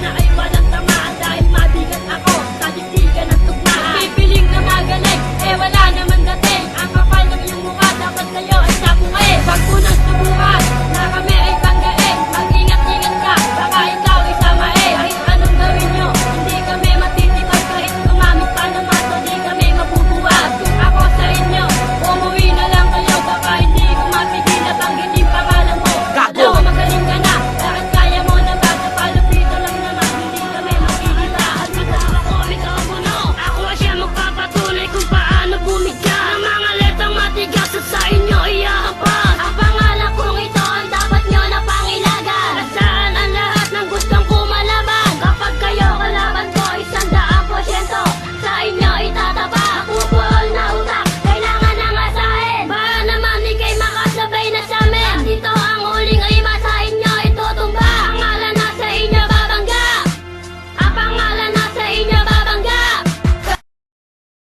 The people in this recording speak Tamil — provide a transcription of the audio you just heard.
sana ay walang tama